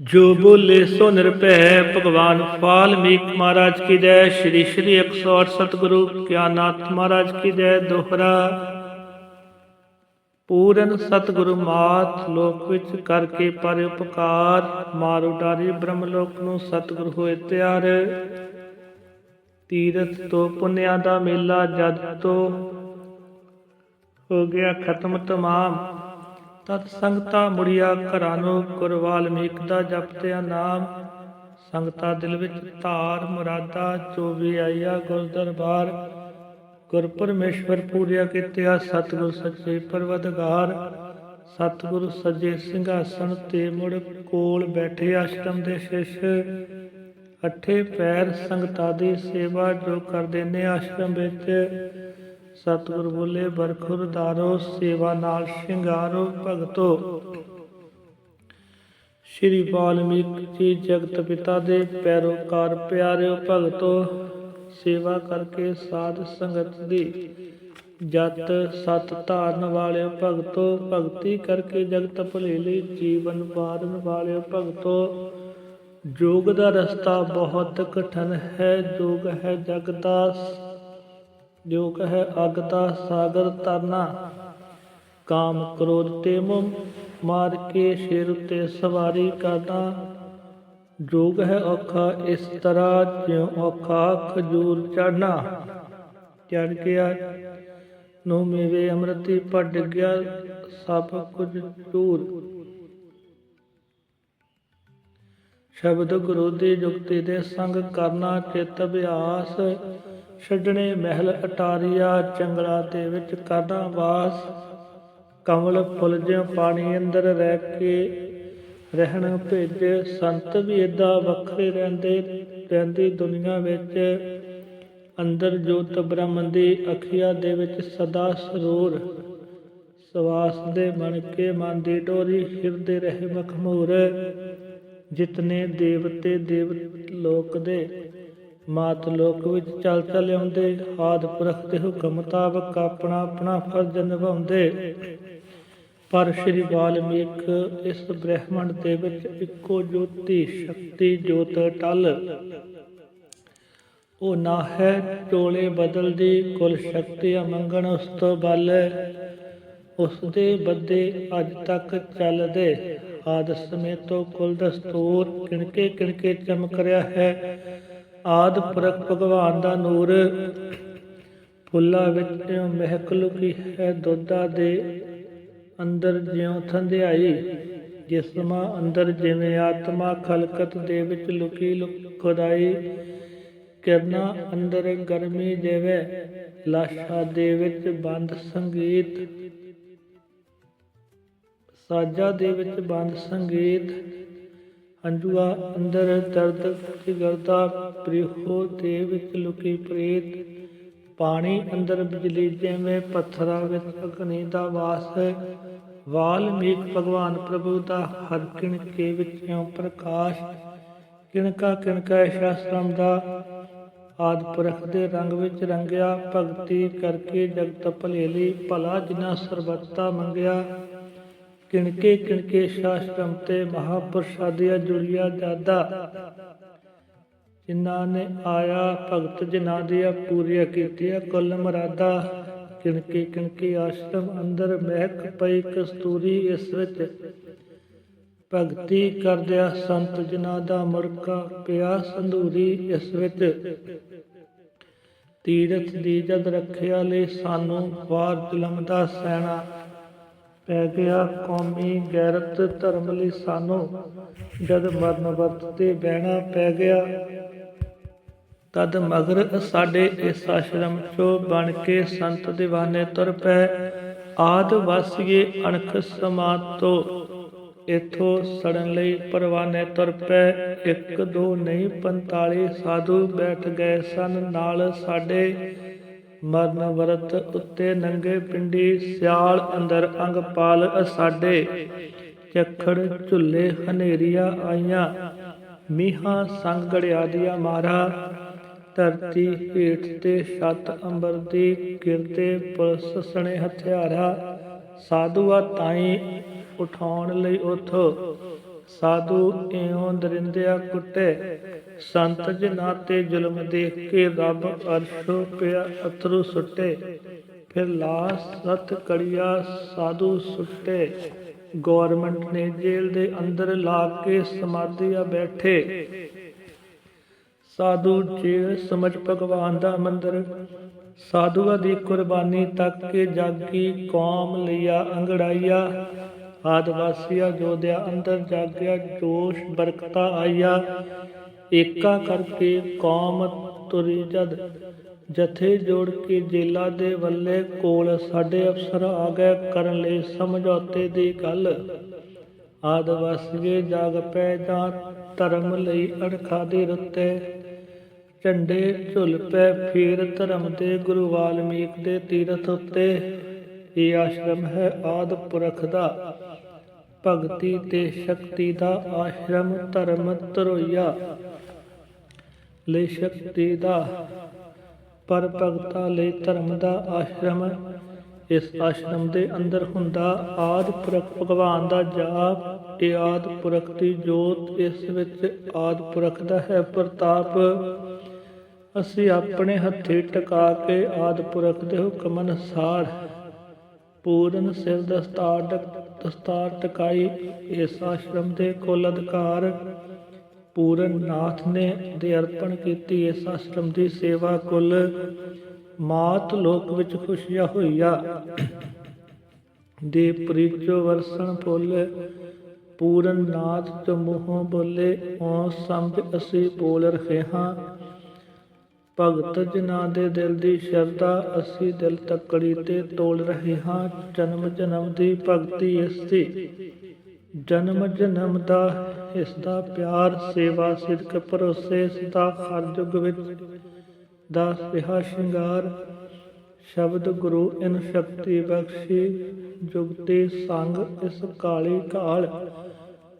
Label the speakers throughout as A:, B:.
A: ਜੋ ਬੋਲੇ ਸੋ ਨਿਰਭੈ, ਭਗਵਾਨ ਵਾਲਮੀਕ ਮਹਾਰਾਜ ਕੀ ਜੈ, ਸ਼੍ਰੀ ਸ਼੍ਰੀ 108 ਸਤਿਗੁਰੂ ਗਿਆਨਨਾਥ ਮਹਾਰਾਜ ਕੀ ਜੈ ਦੋਹਰਾ। ਪੂਰਨ ਸਤਿਗੁਰੂ ਮਾਤ ਲੋਕ ਵਿੱਚ ਕਰਕੇ ਪਰ ਉਪਕਾਰ, ਮਾਰੂ ਡਾਰੀ ਬ੍ਰਹਮ ਲੋਕ ਨੂੰ ਸਤਿਗੁਰ ਹੋਏ ਤਿਆਰ। ਤੀਰਥ ਤੋਂ ਪੁੰਨਿਆ ਦਾ ਮੇਲਾ ਜਦ ਤੋਂ ਹੋ ਗਿਆ ਖਤਮ ਤਮਾਮ। ਤਤ ਸੰਗਤਾ ਮੁੜਿਆ ਘਰਾਂ ਗੁਰ ਵਾਲਮੀਕ ਦਾ ਜਪਤਿਆ ਨਾਮ। ਸੰਗਤਾ ਦਿਲ ਵਿੱਚ ਧਾਰ ਮੁਰਾਦਾ ਜੋ ਵੀ ਆਇਆ ਗੁਰ ਦਰਬਾਰ। ਗੁਰ ਪਰਮੇਸ਼ਵਰ ਪੂਰਿਆ ਕੀਤਿਆ ਸਤਿਗੁਰ ਸੱਚੇ ਪਰਵਦਗਾਰ। ਸਤਿਗੁਰ ਸੱਜੇ ਸਿੰਘਾਸਣ ਤੇ ਮੁੜ ਕੋਲ ਬੈਠੇ ਆਸ਼ਰਮ ਦੇ ਸ਼ਿਸ਼। ਅੱਠੇ ਪੈਰ ਸੰਗਤਾ ਦੀ ਸੇਵਾ ਜੋ ਕਰਦੇ ਨੇ ਆਸ਼ਰਮ ਵਿੱਚ। ਸਤਿਗੁਰ ਬੋਲੇ, ਬਰਖੁਰ ਦਾਰੋ ਸੇਵਾ ਨਾਲ ਸ਼ਿੰਗਾਰੋ, ਭਗਤੋ। ਸ਼੍ਰੀ ਵਾਲਮੀਕ ਜੀ, ਜਗਤ ਪਿਤਾ ਦੇ ਪੈਰੋਕਾਰ ਪਿਆਰਿਓ, ਭਗਤੋ, ਸੇਵਾ ਕਰਕੇ ਸਾਧ ਸੰਗਤ ਦੀ ਜਤ, ਸਤ ਧਾਰਨ ਵਾਲਿਓ, ਭਗਤੋ, ਭਗਤੀ ਕਰਕੇ ਜਗਤ ਭਲੇ ਲਈ ਜੀਵਨ ਵਾਰਨ ਵਾਲਿਓ, ਭਗਤੋ। ਜੋਗ ਦਾ ਰਸਤਾ ਬਹੁਤ ਕਠਨ ਹੈ, ਜੋਗ ਹੈ ਜਗ ਦਾ ਜੋਗ ਹੈ ਅਗ ਸਾਗਰ ਤਰਨਾ ਕਾਮ ਕ੍ਰੋਧ ਤੇ ਮੋਹ ਮਾਰ ਕੇ ਸ਼ੇਰ ਉਤੇ ਸਵਾਰੀ ਕਰਨਾ ਜੋਗ ਹੈ ਔਖਾ ਇਸ ਤਰ੍ਹਾਂ ਜਿਉ ਔਖਾ ਖਜੂਰ ਚੜਨਾ ਚੜ ਗਿਆ ਨੂੰ ਮੇਵੇ ਅੰਮ੍ਰਿਤੀ ਪੜ ਗਿਆ ਸਭ ਕੁਝ ਚੂਰ ਸ਼ਬਦ ਗੁਰੂ ਦੀ ਜੁਗਤੀ ਦੇ ਸੰਗ ਕਰਨਾ ਚਿਤ ਅਭਿਆਸ। ਛੱਡਣੇ ਮਹਿਲ ਅਟਾਰੀਆ ਜੰਗਲਾ ਦੇ ਵਿੱਚ ਕਰਨਾ ਵਾਸ। ਕਮਲ ਫੁੱਲ ਜਿਉ ਪਾਣੀ ਅੰਦਰ ਰਹਿ ਕੇ ਰਹਿਣ ਭੇਜੇ। ਸੰਤ ਵੀ ਏਦਾਂ ਵੱਖਰੇ ਰਹਿੰਦੇ, ਰਹਿੰਦੀ ਦੁਨੀਆ ਵਿੱਚ। ਅੰਦਰ ਜੋਤ ਬ੍ਰਹਮ ਦੀ ਅਖੀਆ ਦੇ ਵਿੱਚ ਸਦਾ ਸਰੂਰ। ਸਵਾਸ ਦੇ ਮਨ ਕੇ ਮਨ ਦੀ ਡੋਰੀ, ਹਿਰਦੇ ਰਹੇ ਮਖਮੂਰ। ਜਿਤਨੇ ਦੇਵਤੇ ਦੇਵ ਲੋਕ ਦੇ, ਮਾਤ ਲੋਕ ਵਿੱਚ ਚੱਲ ਚੱਲ ਆਉਂਦੇ ਆਦ ਪੁਰਖ ਦੇ ਹੁਕਮ ਮੁਤਾਬਕ ਆਪਣਾ ਆਪਣਾ ਫਰਜ਼ ਨਿਭਾਉਂਦੇ। ਪਰ ਸ਼੍ਰੀ ਵਾਲਮੀਕ ਇਸ ਬ੍ਰਹਿਮੰਡ ਦੇ ਵਿੱਚ ਇੱਕੋ ਜੋਤੀ ਸ਼ਕਤੀ ਜੋਤ ਟਲ। ਉਹ ਨਾ ਹੈ ਟੋਲੇ ਬਦਲਦੀ, ਕੁਲ ਸ਼ਕਤੀ ਮੰਗਣ ਉਸ ਤੋਂ ਬਲ। ਉਸ ਦੇ ਬੱਦੇ ਅੱਜ ਤੱਕ ਚੱਲਦੇ। ਆਦ ਸਮੇਂ ਕੁਲ ਦਸਤੂਰ ਕਿਣਕੇ ਕਿਣਕੇ ਚਮਕ ਰਿਹਾ ਹੈ। ਆਦ ਪੁਰਖ ਭਗਵਾਨ ਦਾ ਨੂਰ, ਫੁੱਲਾਂ ਵਿੱਚ ਮਹਿਕ ਲੁਕੀ ਹੈ, ਦੁੱਧਾ ਦੇ ਅੰਦਰ ਜਿਉ ਥੰਧਿਆਈ, ਜਿਸਮਾ ਅੰਦਰ ਜਿਵੇਂ ਆਤਮਾ ਖਲਕਤ ਦੇ ਵਿੱਚ ਲੁਕੀ ਲੁਕ ਖੁਦਾਈ ਕਿਰਨਾ ਅੰਦਰ ਗਰਮੀ ਜਿਵੇਂ ਲਾਸ਼ਾ ਦੇ ਵਿੱਚ ਬੰਦ ਸੰਗੀਤ ਸਾਜਾ ਦੇ ਵਿੱਚ ਬੰਦ ਸੰਗੀਤ। ਹੰਝੂਆ ਅੰਦਰ ਦਰਦ ਜਿਗਰਦਾ ਪ੍ਰਿਹੋ ਦੇ ਵਿੱਚ ਲੁਕੀ ਪ੍ਰੇਤ। ਪਾਣੀ ਅੰਦਰ ਬਿਜਲੀ ਜਿਵੇਂ ਪੱਥਰਾਂ ਵਿੱਚ ਅਗਨੀ ਦਾ ਵਾਸ। ਵਾਲਮੀਕ ਭਗਵਾਨ ਪ੍ਰਭੂ ਦਾ ਹਰ ਕਿਣਕੇ ਵਿੱਚੋਂ ਪ੍ਰਕਾਸ਼। ਕਿਣਕਾ ਕਿਣਕਾ ਸ਼ਾਸਤਰਮ ਦਾ ਆਦ ਪੁਰਖ ਦੇ ਰੰਗ ਵਿੱਚ ਰੰਗਿਆ। ਭਗਤੀ ਕਰਕੇ ਜਗਤ ਭਲੇਲੀ, ਭਲਾ ਜਿਨਾ ਸਰਬੱਤਾ ਮੰਗਿਆ। ਕਿਣਕੇ ਕਿਣਕੇ ਸ਼ਾਸਤਰਮ ਤੇ ਮਹਾਪੁਰਸ਼ਾਦੀਆ ਜੁੜਿਆ ਜਾਦਾ। ਜਿਨ੍ਹਾਂ ਨੇ ਆਇਆ ਭਗਤ, ਜਿਨ੍ਹਾਂ ਦੀਆਂ ਪੂਰੀਆਂ ਕੀਤੀਆਂ ਕੁੱਲ ਮਰਾਦਾ, ਕਿਣਕੇ ਕਿਣਕੇ ਆਸ਼ਰਮ ਅੰਦਰ ਮਹਿਕ ਪਈ ਕਸਤੂਰੀ ਇਸ ਵਿੱਚ। ਭਗਤੀ ਕਰਦਿਆ ਸੰਤ ਜਿਨ੍ਹਾਂ ਦਾ ਮੁਰਕਾ ਪਿਆ ਸੰਧੂਰੀ ਇਸ ਵਿੱਚ। ਤੀਰਥ ਦੀ ਜਦ ਰੱਖਿਆ ਲਈ ਸਾਨੂੰ ਵਾਰ ਜ਼ੁਲਮ ਦਾ ਸੈਨਾ ਪੈ ਗਿਆ। ਕੌਮੀ ਗੈਰਤ ਧਰਮ ਲਈ ਸਾਨੂੰ ਜਦ ਮਰਨ ਵਰਤ ਤੇ ਬਹਿਣਾ ਪੈ ਗਿਆ, ਤਦ ਮਗਰ ਸਾਡੇ ਇਸ ਆਸ਼ਰਮ ਚੋਂ ਬਣ ਕੇ ਸੰਤ ਦੀਵਾਨੇ ਤੁਰ ਪੈ ਆਦ ਵਸਿਏ ਅਣਖ ਸਮਾਤੋ ਇਥੋਂ ਸੜਨ ਲਈ ਪਰਵਾਨੇ ਤੁਰ ਪੈ ਇੱਕ ਦੋ ਨਹੀਂ 45 ਸਾਧੂ ਬੈਠ ਗਏ ਸਨ। ਨਾਲ ਸਾਡੇ ਮਰਨ ਵਰਤ ਉੱਤੇ ਨੰਗੇ ਪਿੰਡੀ ਸਿਆਲ ਅੰਦਰ ਅੰਗਪਾਲ ਸਾਡੇ ਚੱਖੜ ਝੁੱਲੇ ਹਨੇਰੀਆਂ ਆਈਆਂ। ਮੀਹਾਂ ਸੰਗ ਗੜਿਆ ਮਾਰਾ। ਧਰਤੀ ਹੇਠ ਤੇ ਛੱਤ ਅੰਬਰ ਦੀ ਗਿਰਦੇ ਪੁਲਿਸ ਸਣੇ ਹਥਿਆਰਾ। ਸਾਧੂਆ ਤਾਈ ਉਠਾਉਣ ਲਈ ਉਥੋਂ ਸਾਧੂ ਇਉਂ ਦਰਿੰਦਿਆ ਕੁੱਟੇ। ਸੰਤ ਜਨਾ ਤੇ ਜ਼ੁਲਮ ਦੇਖ ਕੇ ਰੱਬ ਅਰਸ਼ੋਂ ਪਿਆ ਅਥਰੂ ਸੁੱਟੇ। ਫਿਰ ਲਾਸ ਸਤ ਕੜੀਆ ਸਾਧੂ ਸੁੱਟੇ। ਗਵਰਨਮੈਂਟ ਨੇ ਜੇਲ੍ਹ ਦੇ ਅੰਦਰ ਲਾ ਕੇ ਸਮਾਧੀਆ ਬੈਠੇ। ਸਾਧੂ ਜੇਲ੍ਹ ਸਮਝ ਭਗਵਾਨ ਦਾ ਮੰਦਰ। ਸਾਧੂਆਂ ਦੀ ਕੁਰਬਾਨੀ ਤੱਕ ਕੇ ਜਾਗੀ ਕੌਮ ਲਿਆ ਅੰਗੜਾਈਆ। ਆਦਿਵਾਸੀਆ ਜੋਧਿਆ ਅੰਦਰ ਜਾਗਿਆ, ਜੋਸ਼ ਬਰਕਤਾ ਆਇਆ ਏਕਾ ਕਰਕੇ ਕੌਮ ਤੁਰੀ ਜਦ, ਜਥੇ ਜੋੜ ਕੇ ਜੇਲਾ ਦੇ ਵੱਲੇ ਕੋਲ ਸਾਡੇ ਅਫਸਰ ਆ ਗਏ ਕਰਨ ਲਈ ਸਮਝੌਤੇ ਦੀ ਗੱਲ। ਆਦਿਵਾਸੀਏ ਜਾਗ ਪੈ ਜਾਂ ਧਰਮ ਲਈ ਅਣਖਾ ਦੇ ਰੁੱਤੇ, ਝੰਡੇ ਝੁਲ ਪੈ ਫੇਰ ਧਰਮ ਦੇ ਗੁਰੂ ਵਾਲਮੀਕ ਦੇ ਤੀਰਥ ਉੱਤੇ। ਇਹ ਆਸ਼ਰਮ ਹੈ ਆਦ ਪੁਰਖ ਦਾ। ਭਗਤੀ ਤੇ ਸ਼ਕਤੀ ਦਾ ਆਸ਼ਰਮ ਧਰਮ ਧਰੋਈਆ। ਲਈ ਸ਼ਕਤੀ ਦਾ ਪਰ ਭਗਤਾ ਲਈ ਧਰਮ ਦਾ ਆਸ਼ਰਮ, ਇਸ ਆਸ਼ਰਮ ਦੇ ਅੰਦਰ ਹੁੰਦਾ ਆਦ ਪੁਰਖ ਭਗਵਾਨ ਦਾ ਜਾਪ ਇਹ ਆਦ ਪੁਰਖ ਦੀ ਜੋਤ, ਇਸ ਵਿੱਚ ਆਦ ਪੁਰਖ ਦਾ ਹੈ ਪ੍ਰਤਾਪ। ਅਸੀਂ ਆਪਣੇ ਹੱਥੀ ਟਿਕਾ ਕੇ ਆਦ ਪੁਰਖ ਦੇ ਹੁਕਮ ਅਨੁਸਾਰ ਪੂਰਨ ਸਿਰ ਦਸਤਾਰ ਦਸਤਾਰ ਟਿਕਾਈ, ਇਸ ਆਸ਼ਰਮ ਦੇ ਕੁੱਲ ਅਧਿਕਾਰ। ਪੂਰਨ ਨਾਥ ਨੇ ਦੇ ਅਰਪਣ ਕੀਤੀ ਇਸ ਆਸ਼ਰਮ ਦੀ ਸੇਵਾ ਕੁੱਲ। ਮਾਤ ਲੋਕ ਵਿੱਚ ਖੁਸ਼ੀਆਂ ਹੋਈਆ। ਦੇ ਪ੍ਰੀਚੋ ਵਰਸਣ ਫੁੱਲ। ਪੂਰਨ ਨਾਥ ਜੋ ਮੂੰਹੋਂ ਬੋਲੇ ਉਹ ਸਮਝ ਅਸੀਂ ਬੋਲ ਰਹੇ ਹਾਂ। ਭਗਤ ਜਨਾਂ ਦੇ ਦਿਲ ਦੀ ਸ਼ਰਧਾ ਅਸੀਂ ਦਿਲ ਤੱਕੜੀ ਤੇ ਤੋਲ ਰਹੇ ਹਾਂ, ਜਨਮ ਜਨਮ ਦੀ ਭਗਤੀ ਇਸ ਦੀ। ਜਨਮ ਜਨਮ ਦਾ ਇਸ ਦਾ ਪਿਆਰ, ਸੇਵਾ, ਸਿਦਕ, ਭਰੋਸੇ ਸਦਾ ਹਰ ਯੁਗ ਵਿੱਚ ਦਾ ਸਿਹਾ ਸ਼ਿੰਗਾਰ। ਸ਼ਬਦ ਗੁਰੂ ਇਨ ਸ਼ਕਤੀ ਬਖਸ਼ੀ ਜੁਗਤੇ ਸੰਗ ਇਸ ਕਾਲੀ ਕਾਲ।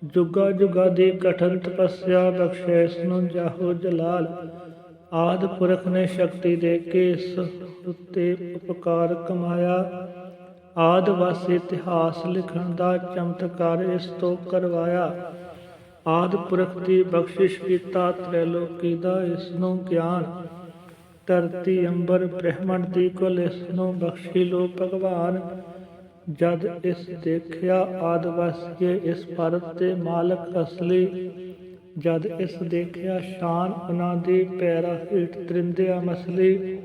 A: ਜੁਗਾ ਜੁਗਾ ਦੀ ਕਠਨ ਤਪੱਸਿਆ ਬਖਸ਼ੇ ਇਸ ਨੂੰ ਜਾਹੋ ਜਲਾਲ। ਆਦ ਪੁਰਖ ਨੇ ਸ਼ਕਤੀ ਦੇ ਕੇ ਇਸ ਉੱਤੇ ਉਪਕਾਰ ਕਮਾਇਆ। ਆਦ ਵਾਸੀ ਇਤਿਹਾਸ ਲਿਖਣ ਦਾ ਚਮਤਕਾਰ ਇਸ ਤੋਂ ਕਰਵਾਇਆ। ਆਦ ਪੁਰਖ ਦੀ ਬਖਸ਼ਿਸ਼ ਕੀਤਾ, ਤ੍ਰੈਲੋਕੀ ਦਾ ਇਸ ਨੂੰ ਗਿਆਨ। ਧਰਤੀ ਅੰਬਰ ਬ੍ਰਹਮੰਡ ਦੀ ਕੁਲ ਇਸ ਨੂੰ ਬਖਸ਼ੀ ਲੋ ਭਗਵਾਨ। ਜਦ ਇਸ ਦੇਖਿਆ ਆਦਿਵਾਸੀਏ ਇਸ ਭਾਰਤ ਦੇ ਮਾਲਕ ਅਸਲੀ ਜਦ ਇਸ ਦੇਖਿਆ ਸ਼ਾਨ ਉਹਨਾਂ ਦੀ ਪੈਰਾ ਹੇਠ ਤਰਿੰਦਿਆ ਮਸਲੀ,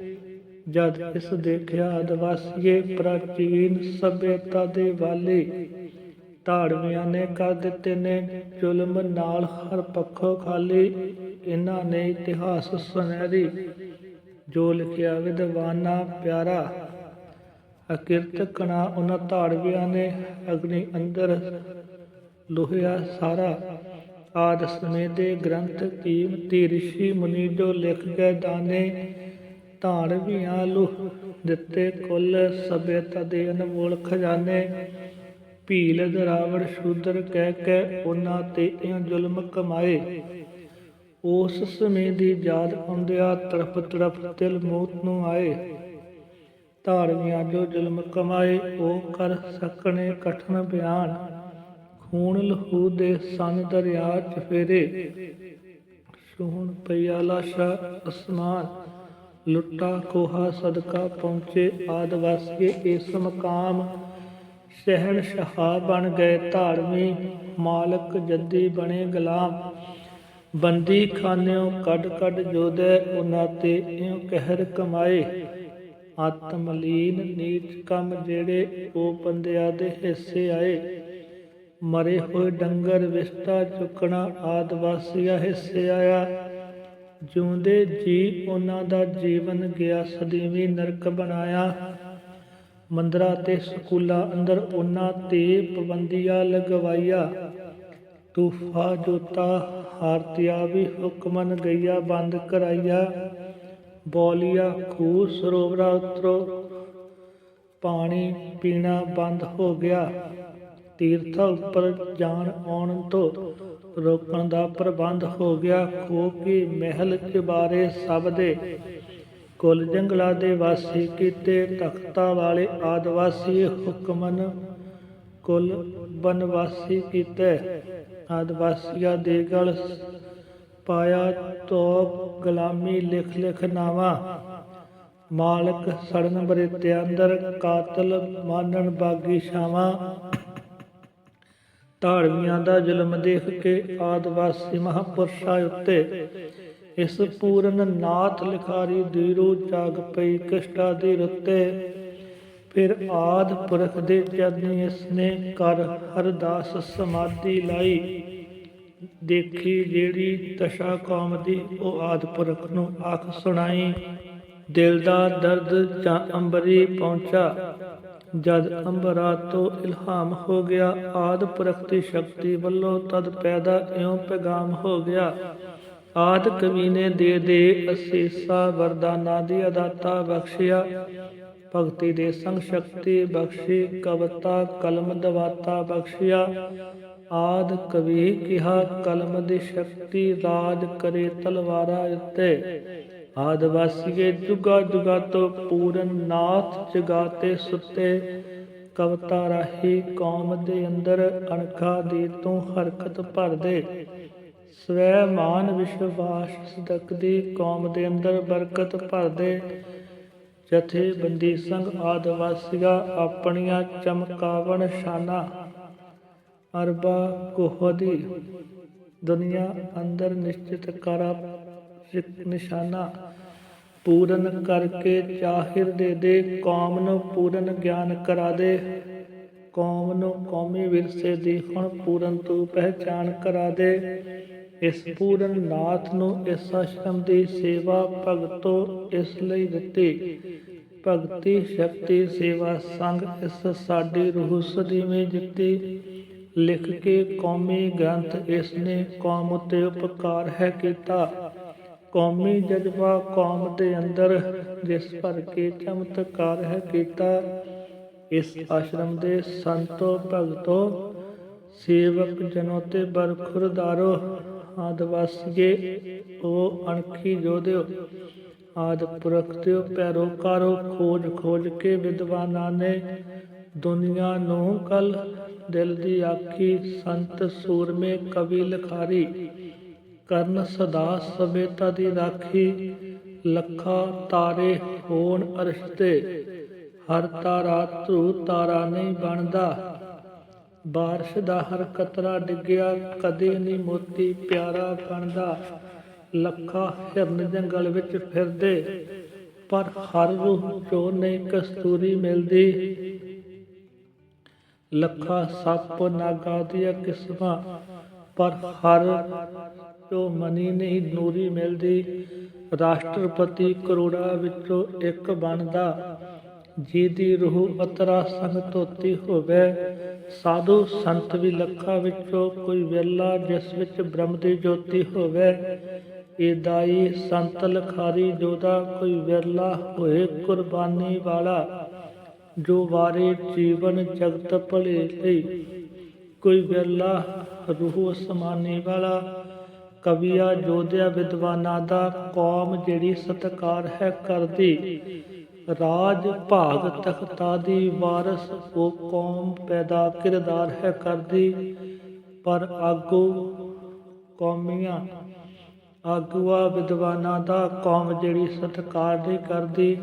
A: ਜਦ ਇਸ ਦੇਖਿਆ ਆਦਿਵਾਸੀਏ ਪ੍ਰਾਚੀਨ ਸਭਿਅਤਾ ਦੇ ਵਾਲੀ, ਧਾੜਵਿਆਂ ਨੇ ਕਰ ਦਿੱਤੇ ਨੇ ਜ਼ੁਲਮ ਨਾਲ ਹਰ ਪੱਖੋਂ ਖਾਲੀ, ਇਹਨਾਂ ਨੇ ਇਤਿਹਾਸ ਸੁਨਹਿਰੀ, ਜੋ ਲਿਖਿਆ ਵਿਦਵਾਨਾ ਪਿਆਰਾ, ਅਕਿਰਤ ਕਣਾ ਉਹਨਾਂ ਧਾੜਵਿਆਂ ਨੇ, ਅਗਨੀ ਅੰਦਰ ਲੋਹਿਆ ਸਾਰਾ ਆਦਿ ਸਮੇਂ ਦੇ ਗ੍ਰੰਥ ਕੀਮਤੀ ਰਿਸ਼ੀ ਮੁਨੀ ਜੋ ਲਿਖ ਗਏ ਦਾਨੇ ਧਾੜਵਿਆਂ ਲੁ ਦਿੱਤੇ ਕੁੱਲ ਸਭਿਅਤਾ ਦੇ ਅਨਮੋਲ ਖਜ਼ਾਨੇ। ਭੀਲ ਦਰਾਵੜ ਸ਼ੂਦਰ ਕਹਿ ਕੇ ਉਹਨਾਂ ਤੇ ਇਹ ਜ਼ੁਲਮ ਕਮਾਏ। ਉਸ ਸਮੇਂ ਦੀ ਯਾਦ ਆਉਂਦਿਆ ਤੜਫ ਤੜਫ ਦਿਲ ਮੌਤ ਨੂੰ ਆਏ। ਧਾਰਮੀਆਂ ਜੋ ਜ਼ੁਲਮ ਕਮਾਏ, ਉਹ ਕਰ ਸਕਣੇ ਕਠਨ ਬਿਆਨ। ਹੁਣ ਲਹੂ ਦੇ ਸਨ ਦਰਿਆ ਚ ਫੇਰੇ। ਸੋਹਣ ਪਈਆ ਲਾਸ਼ਾ ਅਸਮਾਨ। ਲੁੱਟਾ ਕੋਹਾ ਸਦਕਾ ਪਹੁੰਚੇ ਆਦਵਾਸੀਏ ਇਸ ਮਕਾਮ ਸ਼ਹਿਨ ਸ਼ਹਾ ਬਣ ਗਏ ਧਾਰਮੀ ਮਾਲਕ ਜੱਦੀ ਬਣੇ ਗੁਲਾਮ। ਬੰਦੀ ਖਾਨਿਓ ਕੱਢ ਕੱਢ ਜੋਦੇ ਉਹਨਾਂ ਤੇ ਇਉ ਕਹਿਰ ਕਮਾਏ। ਆਤਮਲੀਨ ਨੀਚ ਕੰਮ ਜਿਹੜੇ ਉਹ ਬੰਦਿਆਂ ਦੇ ਹਿੱਸੇ ਆਏ। ਮਰੇ ਹੋਏ ਡੰਗਰ ਵਿਸਤਾ ਚੁੱਕਣਾ ਆਦਿਵਾਸੀਆ ਹਿੱਸੇ ਆਇਆ। ਜਿਉਂਦੇ ਜੀ ਉਹਨਾਂ ਦਾ ਜੀਵਨ ਗਿਆ ਸਦੀਵੀ ਨਰਕ ਬਣਾਇਆ। ਮੰਦਰਾਂ ਤੇ ਸਕੂਲਾਂ ਅੰਦਰ ਉਹਨਾਂ ਤੇ ਪਾਬੰਦੀਆਂ ਲਗਵਾਈਆ। ਤੂਫਾ ਜੋਤਾ ਹਾਰਤਿਆ ਵੀ ਹੁਕਮਨ ਗਈਆ ਬੰਦ ਕਰਾਈਆ। ਬੋਲੀਆ, ਖੂਹ ਸਰੋਵਰਾ ਉਤਰੋ ਪਾਣੀ ਪੀਣਾ ਬੰਦ ਹੋ ਗਿਆ। ਤੀਰਥਾਂ ਉੱਪਰ ਜਾਣ ਆਉਣ ਤੋਂ ਰੋਕਣ ਦਾ ਪ੍ਰਬੰਧ ਹੋ ਗਿਆ। ਖੋ ਕੇ ਮਹਿਲ ਚਬਾਰੇ ਸਭ ਦੇ ਕੁੱਲ ਜੰਗਲਾਂ ਦੇ ਵਾਸੀ ਕੀਤੇ ਤਖਤਾਂ ਵਾਲੇ ਆਦਿਵਾਸੀ ਹੁਕਮਨ ਕੁੱਲ ਬਨਵਾਸੀ ਕੀਤੇ। ਆਦਵਾਸੀਆ ਦੇ ਗਲ ਪਾਇਆ ਤੋ ਗੁਲਾਮੀ, ਲਿਖ ਲਿਖ ਨਾਵਾ। ਮਾਲਕ ਸੜਨ ਬਰੇਤੇ ਅੰਦਰ ਕਾਤਲ ਮਾਨਣ ਬਾਗੀ ਛਾਵਾਂ। ਢਾੜਵੀਆਂ ਦਾ ਜ਼ੁਲਮ ਦੇਖ ਕੇ ਆਦਿਵਾਸੀ ਮਹਾਪੁਰਸ਼ਾਂ ਉੱਤੇ ਇਸ ਪੂਰਨ ਨਾਥ ਲਿਖਾਰੀ ਦੀਰੋ ਜਾਗ ਪਈ ਕਸ਼ਟਾ ਦੀ ਰੁੱਤੇ। ਫਿਰ ਆਦ ਪੁਰਖ ਦੇ ਚਰਨੀ ਇਸਨੇ ਕਰ ਹਰਦਾਸ ਸਮਾਧੀ ਲਾਈ। ਦੇਖੀ ਜਿਹੜੀ ਤਸ਼ਾ ਕੌਮ ਦੀ, ਉਹ ਆਦ ਪੁਰਖ ਨੂੰ ਆਖ ਸੁਣਾਈ। ਦਿਲ ਦਾ ਦਰਦ ਜਾਂ ਅੰਬਰੀ ਪਹੁੰਚਾ ਜਦ ਅੰਬਰਾ ਤੋਂ ਇਲਹਾਮ ਹੋ ਗਿਆ, ਆਦ ਪੁਰਖ ਸ਼ਕਤੀ ਵੱਲੋਂ ਤਦ ਪੈਦਾ ਇਉਂ ਪੈਗਾਮ ਹੋ ਗਿਆ। ਆਦ ਕਵੀ ਨੇ ਦੇ ਦੇ ਅਸੀਸਾ, ਵਰਦਾਨਾ ਦੀ ਅਦਾਤਾ ਬਖਸ਼ਿਆ। ਭਗਤੀ ਦੇ ਸੰਗ ਸ਼ਕਤੀ ਬਖਸ਼ੀ, ਕਵਤਾ, ਕਲਮ ਦਵਾਤਾ ਬਖਸ਼ਿਆ। ਆਦ ਕਵੀ ਕਿਹਾ, ਕਲਮ ਦੀ ਸ਼ਕਤੀ ਰਾਜ ਕਰੇ ਤਲਵਾਰਾ ਉੱਤੇ। ਆਦਿਵਾਸੀਏ ਜੁਗਾ ਜੁਗਾ ਪੂਰਨ ਨਾਥ ਜਗਾਤੇ ਸੁੱਤੇ। ਕਵਤਾ ਰਾਹੀ ਕੌਮ ਦੇ ਅੰਦਰ ਅਣਖਾ ਦੀ ਤੂੰ ਹਰਕਤ ਭਰ ਦੇ ਸਵੈ ਮਾਨ ਵਿਸ਼ਵਾਸ ਸਦਕ ਕੌਮ ਦੇ ਅੰਦਰ ਬਰਕਤ ਭਰ ਦੇ ਜਥੇ ਬੰਦੀ ਸੰਗ ਆਦਿਵਾਸੀਆ ਆਪਣੀਆਂ ਚਮਕਾਵਣ ਸ਼ਾਨਾ। ਅਰਬਾ ਕੋਹਦੀ ਦੁਨੀਆ ਅੰਦਰ ਨਿਸ਼ਚਿਤ ਕਰਾ ਨਿਸ਼ਾਨਾ ਪੂਰਨ ਕਰਕੇ ਚਾਹਿਰ ਦੇ ਦੇ, ਕੌਮ ਨੂੰ ਪੂਰਨ ਗਿਆਨ ਕਰਾ ਦੇ। ਕੌਮ ਨੂੰ ਕੌਮੀ ਵਿਰਸੇ ਦੀ ਹੁਣ ਪੂਰਨ ਤੂੰ ਪਹਿਚਾਨ ਕਰਾ ਦੇ। ਇਸ ਪੂਰਨ ਨਾਥ ਨੂੰ ਇਸ ਆਸ਼ਰਮ ਦੀ ਸੇਵਾ ਭਗਤੋ ਇਸ ਲਈ ਦਿੱਤੀ। ਭਗਤੀ ਸ਼ਕਤੀ ਸੇਵਾ ਸੰਗ ਇਸ ਸਾਡੀ ਰੂਹ ਸਦੀਵੇਂ ਜਿੱਤੀ। ਲਿਖ ਕੇ ਕੌਮੀ ਗ੍ਰੰਥ ਇਸ ਨੇ ਕੌਮ ਉਤੇ ਉਪਕਾਰ ਹੈ ਕੀਤਾ। ਕੌਮੀ ਜਜ਼ਬਾ ਕੌਮ ਦੇ ਅੰਦਰ ਜਿਸ ਭਰ ਕੇ ਚਮਤਕਾਰ ਹੈ ਕੀਤਾ, ਇਸ ਆਸ਼ਰਮ ਦੇ ਸੰਤੋ ਭਗਤੋ, ਸੇਵਕ ਜਨੋ ਤੇ ਬਰਖੁਰਦਾਰੋ ਆਦਵਾਸੀਏ ਉਹ ਅਣਖੀ ਜੋਧਿਓ ਆਦ ਪੁਰਖ ਤੇ ਪੈਰੋਕਾਰੋ ਖੋਜ ਖੋਜ ਕੇ ਵਿਦਵਾਨਾਂ ਨੇ ਦੁਨੀਆ ਨੂੰ ਕਲ ਦਿਲ ਦੀ ਆਖੀ ਸੰਤ ਸੂਰਮੇ ਕਵੀ ਲਖਾਰੀ ਕਰਨ ਸਦਾ ਸਭੇਤਾ ਦੀ ਰਾਖੀ, ਲੱਖਾਂ ਤਾਰੇ ਹੋਣ ਅਰਸ਼ ਤੇ ਹਰ ਤਾਰਾ ਧਰੂ ਤਾਰਾ ਨਹੀਂ ਬਣਦਾ। ਬਾਰਿਸ਼ ਦਾ ਹਰ ਕਤਰਾ ਡਿੱਗਿਆ, ਕਦੇ ਨਹੀਂ ਮੋਤੀ ਪਿਆਰਾ ਬਣਦਾ। ਲੱਖਾਂ ਹਿਰਨ ਜੰਗਲ ਵਿੱਚ ਫਿਰਦੇ, ਪਰ ਹਰ ਰੂਹ ਚੋਂ ਨਹੀਂ ਕਸਤੂਰੀ ਮਿਲਦੀ। ਲੱਖਾਂ ਸੱਪ ਨਾਗਾ ਦੀਆਂ ਕਿਸਮਾਂ, ਪਰ ਹਰ ਚੋਂ ਮਨੀ ਨਹੀਂ ਨੂਰੀ ਮਿਲਦੀ। ਰਾਸ਼ਟਰਪਤੀ ਕਰੋੜਾਂ ਵਿੱਚੋਂ ਇੱਕ ਬਣਦਾ। ਜੀ ਦੀ ਰੂਹ ਅਤਰਾ ਸੰਗ ਧੋਤੀ ਹੋਵੇ। ਸਾਧੂ ਸੰਤ ਵੀ ਲੱਖਾਂ ਵਿੱਚੋਂ ਕੋਈ ਵੇਲਾ ਜਿਸ ਵਿੱਚ ਬ੍ਰਹਮ ਦੀ ਜੋਤੀ ਹੋਵੇ। ਇਹ ਸੰਤ ਲਖਾਰੀ ਜੋਦਾ ਕੋਈ ਵਿਰਲਾ ਹੋਏ ਕੁਰਬਾਨੀ ਵਾਲਾ। ਜੋ ਵਾਰੇ ਜੀਵਨ ਜਗਤ ਭਲੇ ਲਈ। ਕੋਈ ਵਿਰਲਾ ਰੂਹ ਸਮਾਨੀ ਵਾਲਾ। ਕਵੀਆ ਜੋਧਿਆ ਵਿਦਵਾਨਾਂ ਦਾ ਕੌਮ ਜਿਹੜੀ ਸਤਕਾਰ ਹੈ ਕਰਦੀ। ਰਾਜ ਭਾਗ ਤਖਤਾ ਦੀ ਵਾਰਸ ਉਹ ਕੌਮ ਪੈਦਾ ਕਿਰਦਾਰ ਹੈ ਕਰਦੀ। ਪਰ ਆਗੂ ਕੌਮੀਆਂ, ਆਗੂਆ, ਵਿਦਵਾਨਾਂ ਦਾ ਕੌਮ ਜਿਹੜੀ ਸਤਕਾਰ ਨਹੀਂ ਕਰਦੀ।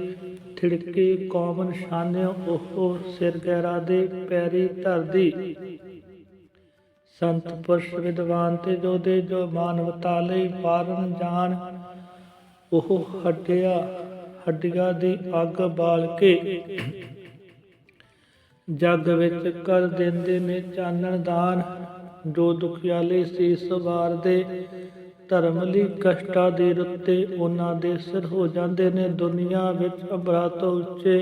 A: ਥਿੜਕੀ ਕੌਮ ਨਿਸ਼ਾਨੇ ਉਹ ਸਿਰ ਗਹਿਰਾ ਦੇ ਪੈਰੀ ਧਰਦੀ। ਸੰਤ ਪੁਰਸ਼ ਵਿਦਵਾਨ ਤੇ ਜੋ ਜੋ ਮਾਨਵਤਾ ਲਈ ਪਾਰਨ ਜਾਣ, ਉਹ ਹੱਡਿਆ, ਹੱਡੀਆਂ ਦੀ ਅੱਗ ਬਾਲ ਕੇ ਜੱਗ ਵਿੱਚ ਕਰ ਦਿੰਦੇ ਨੇ ਚਾਨਣ ਦਾਨ। ਜੋ ਦੁਖਿਆਲੇ ਸੀਸ ਵਾਰਦੇ ਧਰਮ ਲਈ ਕਸ਼ਟਾਂ ਦੇ ਰੁੱਤੇ ਉਹਨਾਂ ਦੇ ਸਿਰ ਹੋ ਜਾਂਦੇ ਨੇ। ਦੁਨੀਆ ਵਿੱਚ ਅਬਰਾ ਤੋਂ ਉੱਚੇ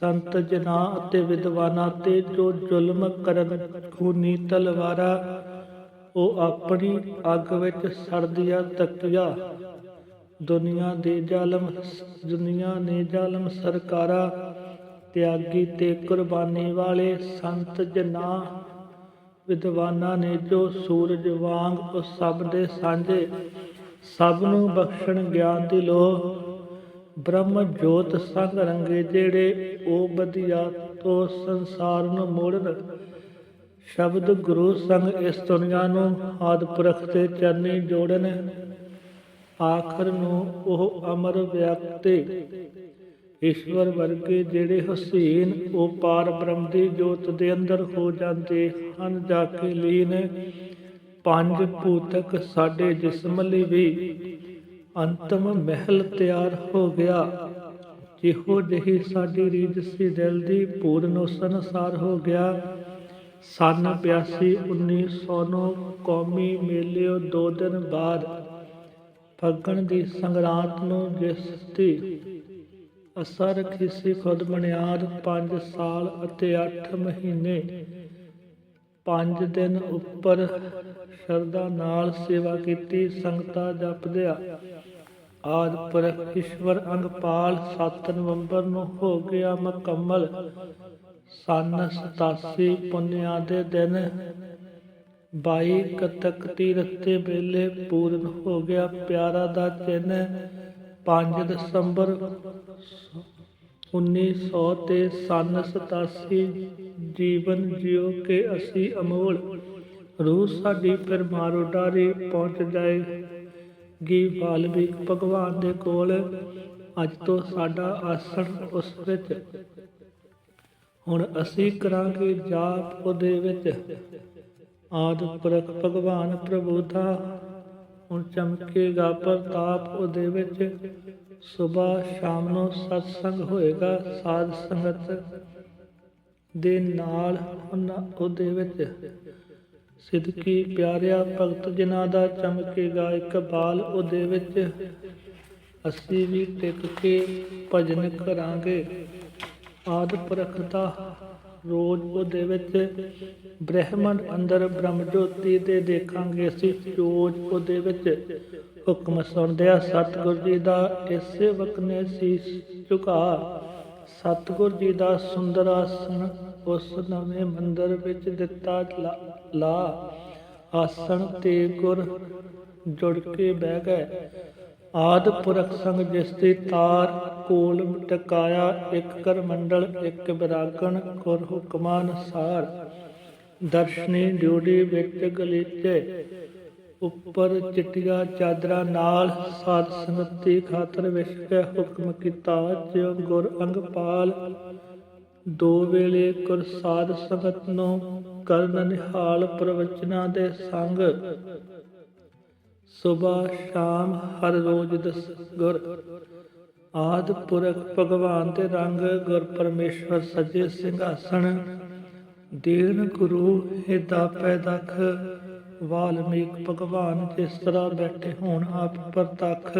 A: ਸੰਤ ਜਨਾਂ ਅਤੇ ਵਿਦਵਾਨਾਂ ਤੇ ਜੋ ਜ਼ੁਲਮ ਕਰਨ ਖੂਨੀ ਤਲਵਾਰਾਂ, ਉਹ ਆਪਣੀ ਅੱਗ ਵਿੱਚ ਸੜਦੀਆਂ ਤੱਕਿਆ। ਦੁਨੀਆ ਦੇ ਜ਼ਾਲਮ ਦੁਨੀਆ ਨੇ ਜ਼ਾਲਮ ਸਰਕਾਰਾਂ, ਤਿਆਗੀ ਤੇ ਕੁਰਬਾਨੀ ਵਾਲੇ ਸੰਤ ਜਨਾ ਵਿਦਵਾਨਾਂ ਨੇ ਜੋ ਸੂਰਜ ਵਾਂਗ ਉਹ ਸਭ ਦੇ ਸਾਂਝੇ, ਸਭ ਨੂੰ ਬਖਸ਼ਣ ਗਿਆਨ ਦੀ ਲੋ ਬ੍ਰਹਮ ਜੋਤ ਸੰਗ ਰੰਗੇ ਜਿਹੜੇ ਉਹ ਬਦੀਆ ਤੋਂ ਸੰਸਾਰ ਨੂੰ ਮੋੜਨ। ਸ਼ਬਦ ਗੁਰੂ ਸੰਗ ਇਸ ਦੁਨੀਆ ਨੂੰ ਆਦਿ ਪੁਰਖ ਤੇ ਚਰਨੀ ਜੋੜਨ। ਆਖਰ ਨੂੰ ਉਹ ਅਮਰ ਵਿਅਕਤੀ। ਈਸ਼ਵਰ ਵਰਗੇ ਜਿਹੜੇ ਹਸੀਨ, ਉਹ ਪਾਰ ਬ੍ਰਹਮ ਦੀ ਜੋਤ ਦੇ ਅੰਦਰ ਹੋ ਜਾਂਦੇ ਹਨ, ਜਾ ਕੇ ਲੀਨ। ਪੰਜ ਭੂਤਕ ਸਾਡੇ ਜਿਸਮ ਲਈ ਵੀ ਅੰਤਮ ਮਹਿਲ ਤਿਆਰ ਹੋ ਗਿਆ। ਇਹੋ ਜਿਹੀ ਸਾਡੀ ਰੀਜ਼ ਸੀ, ਦਿਲ ਦੀ ਪੂਰਨ ਉਸ ਅਨੁਸਾਰ ਹੋ ਗਿਆ। ਸਨ 82 1909 ਕੌਮੀ ਮੇਲਿਓ ਦੋ ਦਿਨ ਬਾਅਦ ਫੱਗਣ ਦੀ ਸੰਗਰਾਂਦ ਨੂੰ ਜਿਸ ਦੀ ਅਸਰ ਖਿਸੀ ਖੁਦ ਬੁਨਿਆਦ 5 ਸਾਲ ਅਤੇ 8 ਮਹੀਨੇ 5 ਦਿਨ ਉੱਪਰ ਸ਼ਰਧਾ ਨਾਲ ਸੇਵਾ ਕੀਤੀ, ਸੰਗਤਾਂ ਜਪਦਿਆ ਆਦ ਈਸ਼ਵਰ ਅੰਗਪਾਲ 7 ਨਵੰਬਰ ਨੂੰ ਹੋ ਗਿਆ ਮੁਕੰਮਲ। ਸਨ 87 ਪੁੰਨਿਆ ਦੇ ਦਿਨ 22 ਕਤਕ ਤੀਰਤੇ ਵੇਲੇ ਪੂਰਨ ਹੋ ਗਿਆ ਪਿਆਰਾ ਦਾ ਚਿੰਨ 5 ਦਸੰਬਰ 1900 ਤੇ ਸਨ 87 ਜੀਵਨ ਜਿਉ ਕੇ ਅਸੀਂ ਅਮੋਲ। ਰੂਹ ਸਾਡੀ ਫਿਰ ਮਾਰੋ ਡਾਰੇ ਪਹੁੰਚ ਜਾਏਗੀ ਵਾਲਮੀਕ ਭਗਵਾਨ ਦੇ ਕੋਲ ਅੱਜ ਤੋਂ ਸਾਡਾ ਆਸਣ ਉਸ ਵਿੱਚ। ਹੁਣ ਅਸੀਂ ਕਰਾਂਗੇ ਜਾਪ ਉਹਦੇ ਵਿੱਚ। ਆਦ ਪੁਰਖ ਭਗਵਾਨ ਪ੍ਰਭੂ ਦਾ ਹੁਣ ਚਮਕੇਗਾ ਪ੍ਰਤਾਪ ਉਹਦੇ ਵਿੱਚ। ਸਵੇਰ ਸ਼ਾਮ ਨੂੰ ਸਤਸੰਗ ਹੋਏਗਾ ਸਾਧ ਸੰਗਤ ਦੇ ਨਾਲ ਉਹਨਾਂ ਉਹਦੇ ਵਿੱਚ। ਸਿਦਕੀ ਪਿਆਰਿਆ ਭਗਤ ਜਿਨ੍ਹਾਂ ਦਾ ਚਮਕੇਗਾ ਇਕਬਾਲ ਉਹਦੇ ਵਿੱਚ। ਅਸੀਂ ਵੀ ਟਿਕ ਕੇ ਭਜਨ ਕਰਾਂਗੇ। ਆਦ ਪੁਰਖ ਰੋਜ਼ ਉਹਦੇ ਵਿੱਚ ਬ੍ਰਹਮੰਡ ਅੰਦਰ ਬ੍ਰਹਮ ਜੋਤੀ ਦੇ ਦੇਖਾਂਗੇ ਅਸੀਂ ਰੋਜ਼ ਉਹਦੇ ਵਿੱਚ। ਹੁਕਮ ਸੁਣਦਿਆ ਸਤਿਗੁਰ ਜੀ ਦਾ ਇਸੇ ਵਕਤ ਨੇ ਸੀਸ ਝੁਕਾ। ਸਤਿਗੁਰ ਜੀ ਦਾ ਸੁੰਦਰ ਆਸਣ ਉਸ ਨਵੇਂ ਮੰਦਰ ਵਿੱਚ ਦਿੱਤਾ ਲਾ- ਲਾ ਆਸਣ ਤੇ ਗੁਰ ਜੁੜ ਕੇ ਬਹਿ ਗਏ। ਆਦ ਪੁਰਖ ਸੰਗ ਜਿਸ ਦੀ ਤਾਰ ਕੋਲ ਟਕਾਇਆ, ਇੱਕ ਕਰ ਮੰਡਲ, ਇੱਕ ਵਿਰਾਗਣ ਗੁਰ ਹੁਕਮਾਂ ਅਨਸਾਰ ਦਰਸ਼ਨੀ ਡਿਊਟੀ ਵਿੱਚ ਗਲੀਚੇ, ਉੱਪਰ ਚਿੱਟੀਆਂ ਚਾਦਰਾਂ ਨਾਲ ਸਾਧ ਸੰਗਤੀ ਖਾਤਰ ਵਿਸ਼ੇ ਹੁਕਮ ਕੀਤਾ, ਜਿਉ ਗੁਰ ਅੰਗਪਾਲ ਦੋ ਵੇਲੇ ਗੁਰ ਸਾਧ ਸੰਗਤ ਨੂੰ ਕਰਨ ਨਿਹਾਲ ਪ੍ਰਵਚਨਾਂ ਦੇ ਸੰਗ। ਸਵੇਰ ਸ਼ਾਮ ਹਰ ਰੋਜ਼ ਦਸ ਗੁਰ। ਆਦ ਪੁਰਖ ਭਗਵਾਨ ਦੇ ਰੰਗ ਗੁਰ ਪਰਮੇਸ਼ਵਰ ਸੱਜੇ ਸਿੰਘਾਸਣ। ਦੇਣ ਗੁਰੂ ਹਿਦਾ ਪੈਦਖ ਵਾਲਮੀਕ ਭਗਵਾਨ ਜਿਸ ਤਰ੍ਹਾਂ ਬੈਠੇ ਹੋਣ ਆਪ ਪ੍ਰਤੱਖ।